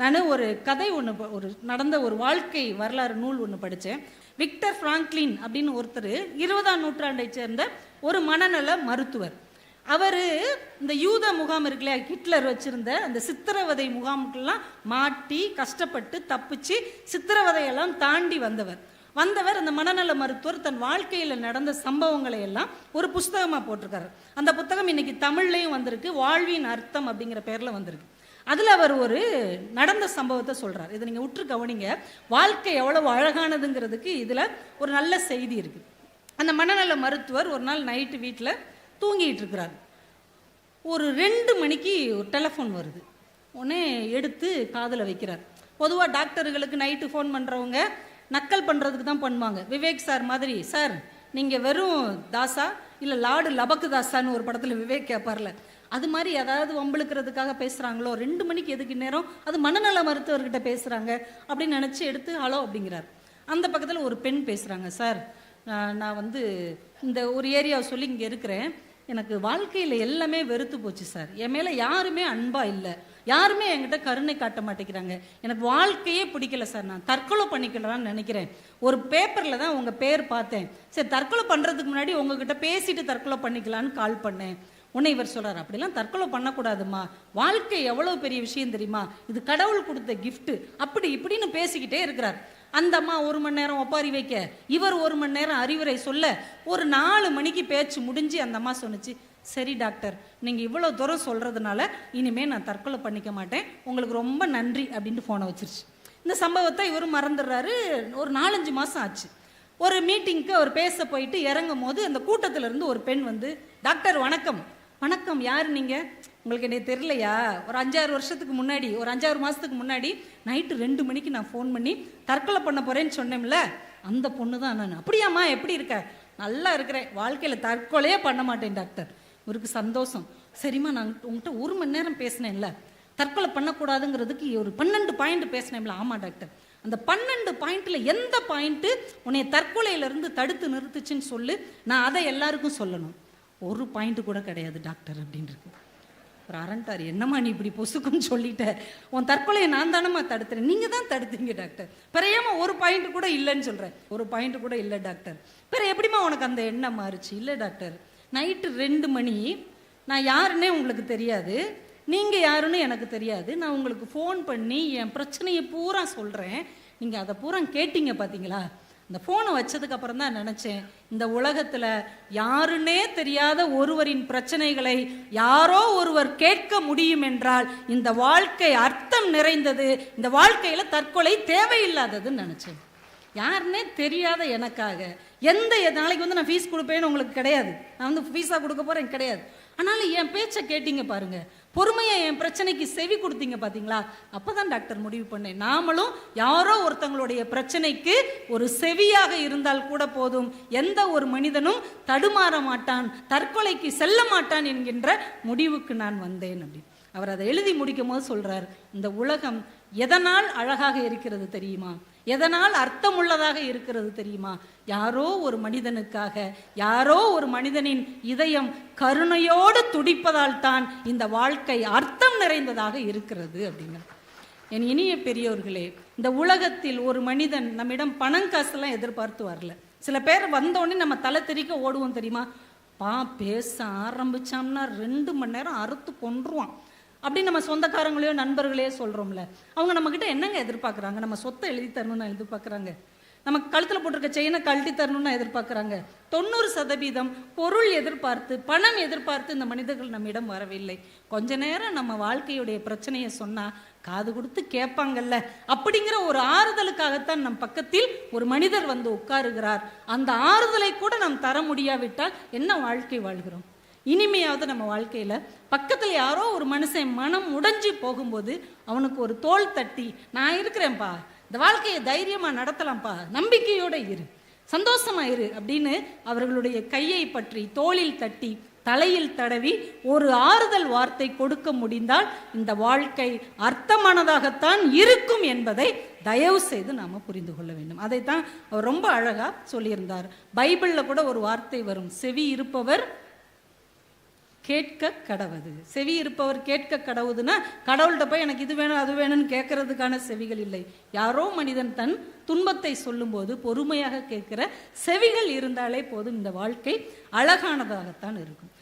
நான் ஒரு கதை ஒன்று ஒரு நடந்த ஒரு வாழ்க்கை வரலாறு நூல் ஒன்று படித்தேன் விக்டர் ஃப்ராங்க்லின் அப்படின்னு ஒருத்தர் இருபதாம் நூற்றாண்டை சேர்ந்த ஒரு மனநல மருத்துவர். அவர் இந்த யூத முகாம் இருக்குல்லையா ஹிட்லர் வச்சுருந்த அந்த சித்திரவதை முகாமுக்கெல்லாம் மாட்டி கஷ்டப்பட்டு தப்பிச்சு சித்திரவதையெல்லாம் தாண்டி வந்தவர். வந்தவர் அந்த மனநல மருத்துவர் தன் வாழ்க்கையில் நடந்த சம்பவங்களை எல்லாம் ஒரு புஸ்தகமாக போட்டிருக்காரு. அந்த புத்தகம் இன்னைக்கு தமிழ்லையும் வந்திருக்கு வாழ்வின் அர்த்தம் அப்படிங்கிற பேரில் வந்திருக்கு. அதில் அவர் ஒரு நடந்த சம்பவத்தை சொல்கிறார் இதை நீங்கள் உற்று கவனிங்க. வாழ்க்கை எவ்வளவு அழகானதுங்கிறதுக்கு இதில் ஒரு நல்ல செய்தி இருக்குது அந்த மனநல மருத்துவர் ஒரு நாள் நைட்டு வீட்டில் தூங்கிட்டு இருக்கிறார். ஒரு ரெண்டு மணிக்கு ஒரு டெலஃபோன் வருது. உடனே எடுத்து காதில் வைக்கிறார். பொதுவாக டாக்டர்களுக்கு நைட்டு ஃபோன் பண்ணுறவங்க நக்கல் பண்ணுறதுக்கு தான் பண்ணுவாங்க. விவேக் சார் மாதிரி சார் நீங்கள் வெறும் தாசா இல்லை லாடு லபக்கு தாசான்னு ஒரு படத்தில் விவேக் கேட்பார்ல அது மாதிரி ஏதாவது வம்பிழுக்கிறதுக்காக பேசுகிறாங்களோ ரெண்டு மணிக்கு எதுக்கு நேரம் அது மனநல மருத்துவர்கிட்ட பேசுகிறாங்க அப்படின்னு நினச்சி எடுத்து ஹலோ அப்படிங்கிறார். அந்த பக்கத்தில் ஒரு பெண் பேசுகிறாங்க சார் நான் வந்து இந்த ஒரு ஏரியாவை சொல்லி இங்கே இருக்கிறேன். எனக்கு வாழ்க்கையில் எல்லாமே வெறுத்து போச்சு சார். என் மேலே யாருமே அன்பாக இல்லை. யாருமே என்கிட்ட கருணை காட்ட மாட்டேங்கிறாங்க. எனக்கு வாழ்க்கையே பிடிக்கல சார். நான் தற்கொலை பண்ணிக்கலாம்னு நினைக்கிறேன். ஒரு பேப்பரில் தான் உங்கள் பேர் பார்த்தேன். சரி தற்கொலை பண்ணுறதுக்கு முன்னாடி உங்ககிட்ட பேசிட்டு தற்கொலை பண்ணிக்கலான்னு கால் பண்ணேன். உன்னை இவர் சொல்கிறார் அப்படிலாம் தற்கொலை பண்ணக்கூடாதும்மா வாழ்க்கை எவ்வளோ பெரிய விஷயம் தெரியுமா? இது கடவுள் கொடுத்த கிஃப்ட்டு அப்படி இப்படின்னு பேசிக்கிட்டே இருக்கிறார். அந்த அம்மா ஒரு மணி நேரம் ஒப்பாரி வைக்க இவர் ஒரு மணி நேரம் அறிவுரை சொல்ல ஒரு நாலு மணிக்கு பேச்சு முடிஞ்சு அந்த அம்மா சொன்னுச்சு சரி டாக்டர் நீங்கள் இவ்வளோ தூரம் சொல்கிறதுனால இனிமே நான் தற்கொலை பண்ணிக்க மாட்டேன். உங்களுக்கு ரொம்ப நன்றி அப்படின்ட்டு ஃபோனை வச்சிருச்சு. இந்த சம்பவத்தை இவரும் மறந்துடுறாரு. ஒரு நாலஞ்சு மாதம் ஆச்சு. ஒரு மீட்டிங்க்கு அவர் பேச போயிட்டு இறங்கும் போது அந்த கூட்டத்திலிருந்து ஒரு பெண் வந்து டாக்டர் வணக்கம். வணக்கம் யார் நீங்கள் உங்களுக்கு என்ன தெரியலையா? ஒரு அஞ்சாறு வருஷத்துக்கு முன்னாடி ஒரு அஞ்சாறு மாதத்துக்கு முன்னாடி நைட்டு ரெண்டு மணிக்கு நான் ஃபோன் பண்ணி தற்கொலை பண்ண போகிறேன்னு சொன்னேன்ல அந்த பொண்ணு தான் நான். அப்படியாம்மா எப்படி இருக்க? நல்லா இருக்கிறேன். வாழ்க்கையில் தற்கொலையே பண்ண மாட்டேன் டாக்டர் இவருக்கு சந்தோஷம். சரிம்மா நான் உங்கள்கிட்ட ஒரு மணி நேரம் பேசினேன்ல. தற்கொலை பண்ணக்கூடாதுங்கிறதுக்கு ஒரு பன்னெண்டு பாயிண்ட் பேசினேன்ல. ஆமாம் டாக்டர் அந்த பன்னெண்டு பாயிண்ட்டில் எந்த பாயிண்ட்டு உன்னை தற்கொலையிலேருந்து தடுத்து நிறுத்துச்சுன்னு சொல்லு. நான் அதை எல்லாருக்கும் சொல்லணும். ஒரு பாயிண்ட் கூட கிடையாது டாக்டர் அப்படின்னு இருக்கு ஒரு அரண்டார் என்னம்மா நீ இப்படி பொசுக்குன்னு சொல்லிட்ட? உன் தற்கொலையை நான் தானம்மா தடுத்துறேன் நீங்கள் தான் தடுத்தீங்க டாக்டர். பிறையாம ஒரு பாயிண்ட் கூட இல்லைன்னு சொல்கிறேன் ஒரு பாயிண்ட் கூட இல்லை டாக்டர். பிற எப்படிம்மா உனக்கு அந்த எண்ணம் மாறுச்சு? இல்லை டாக்டர். நைட்டு ரெண்டு மணி நான் யாருன்னே உங்களுக்கு தெரியாது. நீங்கள் யாருன்னு எனக்கு தெரியாது. நான் உங்களுக்கு ஃபோன் பண்ணி என் பிரச்சனையை பூரா சொல்கிறேன் நீங்கள் அதை பூரா கேட்டீங்க பார்த்தீங்களா இந்த ஃபோனை வச்சதுக்கப்புறம் தான் நினச்சேன் இந்த உலகத்தில் யாருன்னே தெரியாத ஒருவரின் பிரச்சனைகளை யாரோ ஒருவர் கேட்க முடியும் என்றால் இந்த வாழ்க்கை அர்த்தம் நிறைந்தது இந்த வாழ்க்கையில் தற்கொலை தேவையில்லாததுன்னு நினச்சேன். யாருன்னே தெரியாத எனக்காக எந்த நாளைக்கு வந்து நான் ஃபீஸ் கொடுப்பேன்னு உங்களுக்கு கிடையாது. நான் வந்து ஃபீஸாக கொடுக்க போகிறேன் கிடையாது. ஆனாலும் என் பேச்சை கேட்டீங்க பாருங்கள் பொறுமையை என் பிரச்சனைக்கு செவி கொடுத்தீங்க பார்த்தீங்களா அப்போ தான் டாக்டர் முடிவு பண்ணேன். நாமளும் யாரோ ஒருத்தங்களுடைய பிரச்சனைக்கு ஒரு செவியாக இருந்தால் கூட போதும். எந்த ஒரு மனிதனும் தடுமாற மாட்டான் தற்கொலைக்கு செல்ல மாட்டான் என்கின்ற முடிவுக்கு நான் வந்தேன் அப்படின்னு அவர் அதை எழுதி முடிக்கும் போது சொல்கிறார் இந்த உலகம் எதனால் அழகாக இருக்கிறது தெரியுமா? எதனால் அர்த்தமுள்ளதாக இருக்கிறது தெரியுமா? யாரோ ஒரு மனிதனுக்காக யாரோ ஒரு மனிதனின் இதயம் கருணையோடு துடிப்பதால் தான் இந்த வாழ்க்கை அர்த்தம் நிறைந்ததாக இருக்கிறது அப்படின்னு என் இனிய பெரியோர்களே இந்த உலகத்தில் ஒரு மனிதன் நம்மிடம் பணம் காசெல்லாம் எதிர்பார்த்து வரல. சில பேர் வந்தோடனே நம்ம தலை தெறிக்க ஓடுவோம் தெரியுமா? பா பேச ஆரம்பிச்சோம்னா ரெண்டு மணி நேரம் அறுத்து கொன்றுவான். அப்படி நம்ம சொந்தக்காரங்களையோ நண்பர்களையோ சொல்கிறோம்ல அவங்க நம்மக்கிட்ட என்னங்க எதிர்பார்க்குறாங்க? நம்ம சொத்தை எழுதி தரணும்னு எதிர்பார்க்குறாங்க. நம்ம கழுத்தில் போட்டிருக்க செயினை கழட்டி தரணும்னு எதிர்பார்க்குறாங்க. தொண்ணூறு சதவீதம் பொருள் எதிர்பார்த்து பணம் எதிர்பார்த்து இந்த மனிதர்கள் நம்மிடம் வரவில்லை. கொஞ்ச நேரம் நம்ம வாழ்க்கையுடைய பிரச்சனையை சொன்னால் காது கொடுத்து கேட்பாங்கல்ல. அப்படிங்கிற ஒரு ஆறுதலுக்காகத்தான் நம் பக்கத்தில் ஒரு மனிதர் வந்து உட்காருகிறார். அந்த ஆறுதலை கூட நாம் தர முடியாவிட்டால் என்ன வாழ்க்கை வாழ்கிறோம்? இனிமையாவது நம்ம வாழ்க்கையில் பக்கத்தில் யாரோ ஒரு மனுஷன் மனம் உடைஞ்சு போகும்போது அவனுக்கு ஒரு தோல் தட்டி நான் இருக்கிறேன்ப்பா. இந்த வாழ்க்கையை தைரியமாக நடத்தலாம்ப்பா. நம்பிக்கையோடு இரு. சந்தோஷமா இரு. அப்படின்னு அவர்களுடைய கையை பற்றி தோளில் தட்டி தலையில் தடவி ஒரு ஆறுதல் வார்த்தை கொடுக்க முடிந்தால் இந்த வாழ்க்கை அர்த்தமானதாகத்தான் இருக்கும் என்பதை தயவு செய்து நாம் புரிந்து கொள்ள வேண்டும். அதைத்தான் அவர் ரொம்ப அழகாக சொல்லியிருந்தார். பைபிளில் கூட ஒரு வார்த்தை வரும். செவி இருப்பவர் கேட்க கடவுது. செவி இருப்பவர் கேட்க கடவுதுன்னா கடவுள்கிட்ட போய் எனக்கு இது வேணும் அது வேணும்னு கேட்கறதுக்கான செவிகள் இல்லை. யாரோ மனிதன் தன் துன்பத்தை சொல்லும்போது பொறுமையாக கேட்கிற செவிகள் இருந்தாலே போதும். இந்த வாழ்க்கை அழகானதாகத்தான் இருக்கும்.